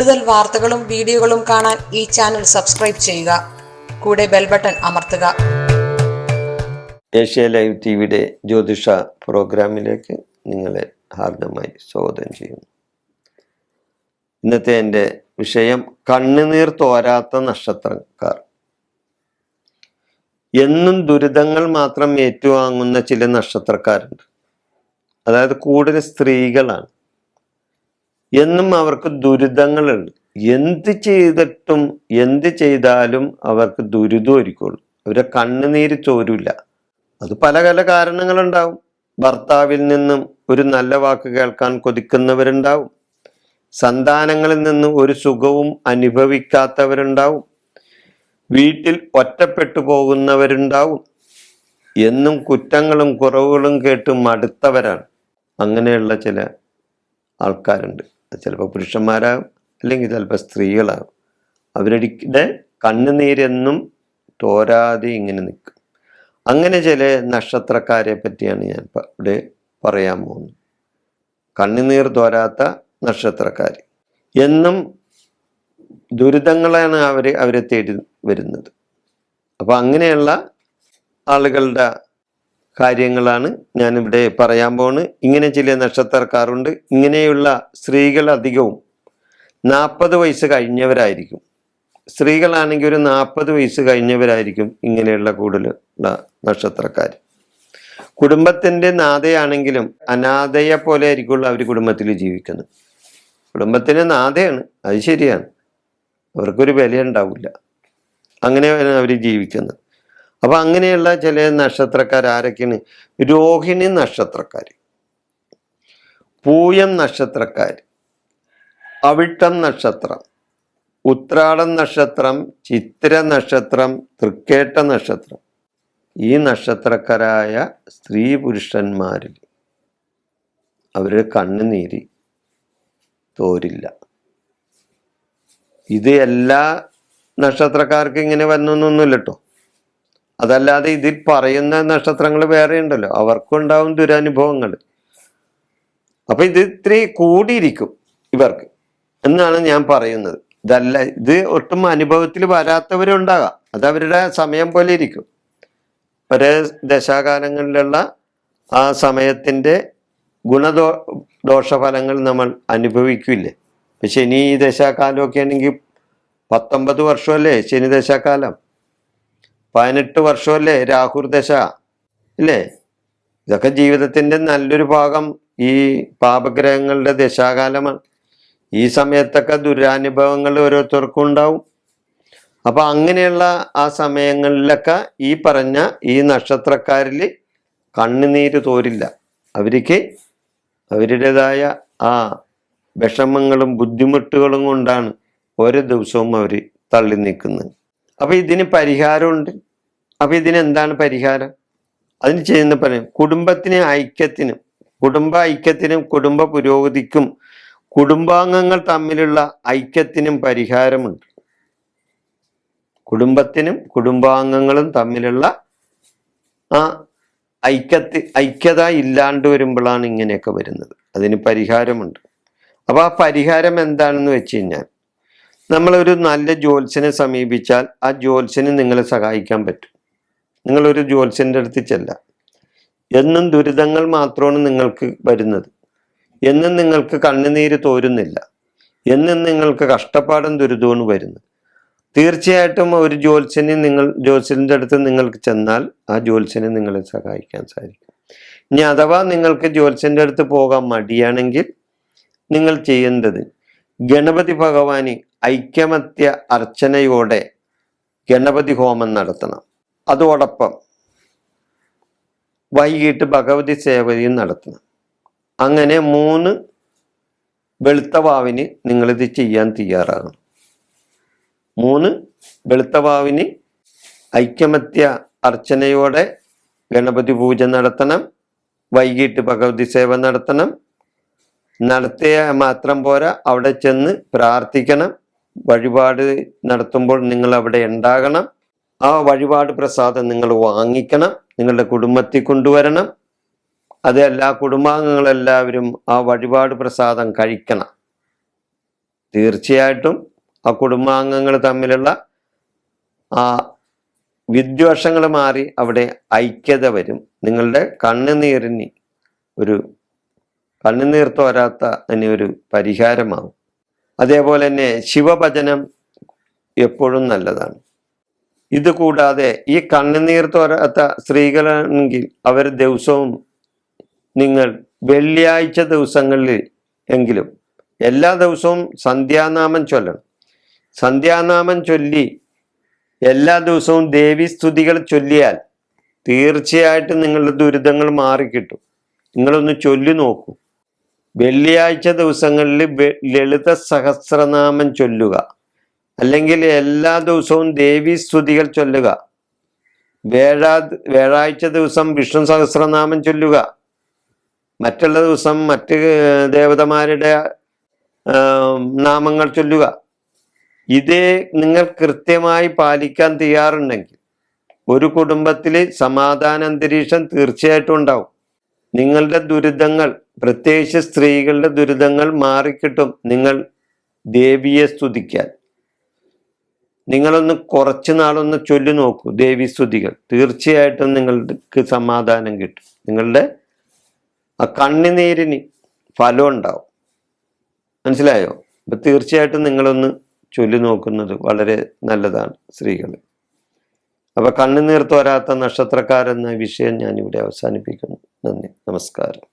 കൂടുതൽ വാർത്തകളും വീഡിയോകളും കാണാൻ ഈ ചാനൽ സബ്സ്ക്രൈബ് ചെയ്യുക. കൂടെ ബെൽ ബട്ടൺ അമർത്തുക. ഏഷ്യ ലൈവ് ടി വിയുടെ ജ്യോതിഷ പ്രോഗ്രാമിലേക്ക് നിങ്ങളെ ഹാർദമായി സ്വാഗതം ചെയ്യുന്നു. ഇന്നത്തെ എന്റെ വിഷയം കണ്ണുനീർ തോരാത്ത നക്ഷത്രക്കാർ. എന്നും ദുരിതങ്ങൾ മാത്രം ഏറ്റുവാങ്ങുന്ന ചില നക്ഷത്രക്കാരുണ്ട്. അതായത് കൂടുതൽ സ്ത്രീകളാണ്. എന്നും അവർക്ക് ദുരിതങ്ങളുണ്ട്. എന്ത് ചെയ്തിട്ടും എന്ത് ചെയ്താലും അവർക്ക് ദുരിതമായിരിക്കുള്ളൂ അവരെ കണ്ണുനീര് ചോരില്ല അത് പല പല കാരണങ്ങളുണ്ടാവും. ഭർത്താവിൽ നിന്നും ഒരു നല്ല വാക്ക് കേൾക്കാൻ കൊതിക്കുന്നവരുണ്ടാവും. സന്താനങ്ങളിൽ നിന്ന് ഒരു സുഖവും അനുഭവിക്കാത്തവരുണ്ടാവും. വീട്ടിൽ ഒറ്റപ്പെട്ടു പോകുന്നവരുണ്ടാവും. എന്നും കുറ്റങ്ങളും കുറവുകളും കേട്ട് മടുത്തവരാണ്. അങ്ങനെയുള്ള ചില ആൾക്കാരുണ്ട്. ചിലപ്പോൾ പുരുഷന്മാരാകും അല്ലെങ്കിൽ ചിലപ്പോൾ സ്ത്രീകളാകും. അവരുടെ കണ്ണുനീരെന്നും തോരാതെ ഇങ്ങനെ നിൽക്കും. അങ്ങനെ ചില നക്ഷത്രക്കാരെ പറ്റിയാണ് ഞാൻ ഇവിടെ പറയാൻ പോകുന്നത്. കണ്ണുനീർ തോരാത്ത നക്ഷത്രക്കാർ. എന്നും ദുരിതങ്ങളാണ് അവർ അവരെ തേടി വരുന്നത്. അപ്പോൾ അങ്ങനെയുള്ള ആളുകളുടെ കാര്യങ്ങളാണ് ഞാനിവിടെ പറയാൻ പോണ്. ഇങ്ങനെ ചില നക്ഷത്രക്കാരുണ്ട്. ഇങ്ങനെയുള്ള സ്ത്രീകൾ അധികവും നാൽപ്പത് വയസ്സ് കഴിഞ്ഞവരായിരിക്കും. സ്ത്രീകളാണെങ്കിൽ ഒരു നാൽപ്പത് വയസ്സ് കഴിഞ്ഞവരായിരിക്കും ഇങ്ങനെയുള്ള കൂടുതലുള്ള നക്ഷത്രക്കാർ കുടുംബത്തിന്റെ നാഥയാണെങ്കിലും അനാഥയെ പോലെ ആയിരിക്കുള്ളൂ അവർ കുടുംബത്തിൽ ജീവിക്കുന്നത്. കുടുംബത്തിന് നാഥയാണ് അത് ശരിയാണ്. അവർക്കൊരു വില ഉണ്ടാവില്ല അങ്ങനെയാണ് അവർ ജീവിക്കുന്നത്. അപ്പൊ അങ്ങനെയുള്ള ചില നക്ഷത്രക്കാർ ആരൊക്കെയാണ്? രോഹിണി നക്ഷത്രക്കാർ പൂയം നക്ഷത്രക്കാർ അവിട്ടം നക്ഷത്രം ഉത്രാടം നക്ഷത്രം ചിത്ര നക്ഷത്രം തൃക്കേട്ട നക്ഷത്രം. ഈ നക്ഷത്രക്കാരായ സ്ത്രീ പുരുഷന്മാരിൽ അവരുടെ കണ്ണുനീര് തോരില്ല. ഇത് എല്ലാ നക്ഷത്രക്കാർക്കും ഇങ്ങനെ വന്നൊന്നൊന്നുമില്ല കേട്ടോ അതല്ലാതെ ഇതിൽ പറയുന്ന നക്ഷത്രങ്ങൾ വേറെ ഉണ്ടല്ലോ. അവർക്കും ഉണ്ടാവും ദുരനുഭവങ്ങൾ. അപ്പൊ ഇത് ഇത്തിരി കൂടിയിരിക്കും ഇവർക്ക്. എന്നാണ് ഞാൻ പറയുന്നത്. ഇതല്ല ഇത് ഒട്ടും അനുഭവത്തിൽ വരാത്തവരുണ്ടാകാം. അത് അവരുടെ സമയം പോലെ ഇരിക്കും. ഒരേ ദശാകാലങ്ങളിലുള്ള ആ സമയത്തിന്റെ ഗുണദോ ദോഷഫലങ്ങൾ നമ്മൾ അനുഭവിക്കില്ലേ? ശനി ദശാകാലമൊക്കെ ആണെങ്കിൽ പത്തൊമ്പത് വർഷമല്ലേ ശനി ദശാകാലം? പതിനെട്ട് വർഷമല്ലേ രാഹുർ ദശ? ഇല്ലേ? ഇതൊക്കെ ജീവിതത്തിന്റെ നല്ലൊരു ഭാഗം ഈ പാപഗ്രഹങ്ങളുടെ ദശാകാലമാണ്. ഈ സമയത്തൊക്കെ ദുരാനുഭവങ്ങൾ ഓരോരുത്തർക്കും ഉണ്ടാവും. അപ്പൊ അങ്ങനെയുള്ള ആ സമയങ്ങളിലൊക്കെ ഈ പറഞ്ഞ ഈ നക്ഷത്രക്കാരിൽ കണ്ണുനീര് തോരില്ല. അവർക്ക് അവരുടേതായ ആ വിഷമങ്ങളും ബുദ്ധിമുട്ടുകളും കൊണ്ടാണ് ഓരോ ദിവസവും അവർ തള്ളി നിൽക്കുന്നത്. അപ്പൊ ഇതിന് പരിഹാരമുണ്ട്. അപ്പൊ ഇതിന് എന്താണ് പരിഹാരം? അതിന് ചെയ്യുന്ന പറയും കുടുംബത്തിന് ഐക്യത്തിനും കുടുംബ ഐക്യത്തിനും കുടുംബ പുരോഗതിക്കും കുടുംബാംഗങ്ങൾ തമ്മിലുള്ള ഐക്യത്തിനും പരിഹാരമുണ്ട്. കുടുംബത്തിനും കുടുംബാംഗങ്ങളും തമ്മിലുള്ള ആ ഐക്യത്തി ഐക്യത ഇല്ലാണ്ട് വരുമ്പോഴാണ് ഇങ്ങനെയൊക്കെ വരുന്നത്. അതിന് പരിഹാരമുണ്ട്. അപ്പൊ ആ പരിഹാരം എന്താണെന്ന് വെച്ച് കഴിഞ്ഞാൽ നമ്മളൊരു നല്ല ജ്യോത്സ്യനെ സമീപിച്ചാൽ ആ ജ്യോത്സ്യന് നിങ്ങളെ സഹായിക്കാൻ പറ്റും. നിങ്ങളൊരു ജ്യോത്സ്യന്റെ അടുത്ത് ചെല്ല. എന്നും ദുരിതങ്ങൾ മാത്രമാണ് നിങ്ങൾക്ക് വരുന്നത്. എന്നും നിങ്ങൾക്ക് കണ്ണുനീര് തോരുന്നില്ല. എന്നും നിങ്ങൾക്ക് കഷ്ടപ്പാടും ദുരിതവും വരുന്നത് തീർച്ചയായിട്ടും ഒരു ജ്യോത്സ്യനെ നിങ്ങൾ ജ്യോത്സ്യന്റെ അടുത്ത് നിങ്ങൾക്ക് ചെന്നാൽ ആ ജ്യോത്സ്യനെ നിങ്ങളെ സഹായിക്കാൻ സാധിക്കും. ഇനി അഥവാ നിങ്ങൾക്ക് ജ്യോത്സ്യന്റെ അടുത്ത് പോകാൻ മടിയാണെങ്കിൽ നിങ്ങൾ ചെയ്യേണ്ടത് ഗണപതി ഭഗവാന് ഐക്യമത്യ അർച്ചനയോടെ ഗണപതി ഹോമം നടത്തണം. അതോടൊപ്പം വൈകിട്ട് ഭഗവതി സേവയും നടത്തണം. അങ്ങനെ മൂന്ന് വെളുത്തവാവിന് നിങ്ങളിത് ചെയ്യാൻ തയ്യാറാകണം. മൂന്ന് വെളുത്തവാവിന് ഐക്യമത്യ അർച്ചനയോടെ ഗണപതി പൂജ നടത്തണം. വൈകിട്ട് ഭഗവതി സേവ നടത്തണം. നടത്തിയ മാത്രം പോരാ അവിടെ ചെന്ന് പ്രാർത്ഥിക്കണം. വഴിപാട് നടത്തുമ്പോൾ നിങ്ങൾ അവിടെ ഉണ്ടാകണം. ആ വഴിപാട് പ്രസാദം നിങ്ങൾ വാങ്ങിക്കണം. നിങ്ങളുടെ കുടുംബത്തിൽ കൊണ്ടുവരണം. അത് എല്ലാ കുടുംബാംഗങ്ങളെല്ലാവരും ആ വഴിപാട് പ്രസാദം കഴിക്കണം. തീർച്ചയായിട്ടും ആ കുടുംബാംഗങ്ങൾ തമ്മിലുള്ള ആ വിദ്വേഷങ്ങൾ മാറി അവിടെ ഐക്യത വരും. നിങ്ങളുടെ കണ്ണുനീരിന് ഒരു കണ്ണുനീർ തോരാത്ത തന്നെ ഒരു പരിഹാരമാവും. അതേപോലെ തന്നെ ശിവഭജനം എപ്പോഴും നല്ലതാണ്. ഇത് കൂടാതെ ഈ കണ്ണുനീർ തോരാത്ത സ്ത്രീകളാണെങ്കിൽ അവർ ദിവസവും നിങ്ങൾ വെള്ളിയാഴ്ച ദിവസങ്ങളിൽ എങ്കിലും എല്ലാ ദിവസവും സന്ധ്യാനാമം ചൊല്ലണം. സന്ധ്യാനാമം ചൊല്ലി എല്ലാ ദിവസവും ദേവി സ്തുതികൾ ചൊല്ലിയാൽ തീർച്ചയായിട്ടും നിങ്ങളുടെ ദുരിതങ്ങൾ മാറിക്കിട്ടും. നിങ്ങളൊന്ന് ചൊല്ലി നോക്കൂ. വെള്ളിയാഴ്ച ദിവസങ്ങളിൽ ലളിത സഹസ്രനാമം ചൊല്ലുക. അല്ലെങ്കിൽ എല്ലാ ദിവസവും ദേവി സ്തുതികൾ ചൊല്ലുക. വേഴാ വ്യാഴാഴ്ച ദിവസം വിഷ്ണു സഹസ്രനാമം ചൊല്ലുക. മറ്റുള്ള ദിവസം മറ്റ് ദേവതമാരുടെ നാമങ്ങൾ ചൊല്ലുക. ഇതേ നിങ്ങൾ കൃത്യമായി പാലിക്കാൻ തയ്യാറുണ്ടെങ്കിൽ ഒരു കുടുംബത്തിൽ സമാധാന അന്തരീക്ഷം തീർച്ചയായിട്ടും ഉണ്ടാവും. നിങ്ങളുടെ ദുരിതങ്ങൾ പ്രത്യേകിച്ച് സ്ത്രീകളുടെ ദുരിതങ്ങൾ മാറിക്കിട്ടും നിങ്ങൾ ദേവിയെ സ്തുതിക്കാൻ. നിങ്ങളൊന്ന് കുറച്ച് നാളൊന്ന് ചൊല്ലി നോക്കൂ ദേവി സ്തുതികൾ. തീർച്ചയായിട്ടും നിങ്ങൾക്ക് സമാധാനം കിട്ടും. നിങ്ങളുടെ ആ കണ്ണിനീരിന് ഫലം ഉണ്ടാവും. മനസ്സിലായോ? അപ്പൊ തീർച്ചയായിട്ടും നിങ്ങളൊന്ന് ചൊല്ലി നോക്കുന്നത് വളരെ നല്ലതാണ് സ്ത്രീകൾ അപ്പൊ കണ്ണുനീർ തോരാത്ത നക്ഷത്രക്കാരെന്ന വിഷയം ഞാനിവിടെ അവസാനിപ്പിക്കുന്നു. നന്ദി. നമസ്കാരം.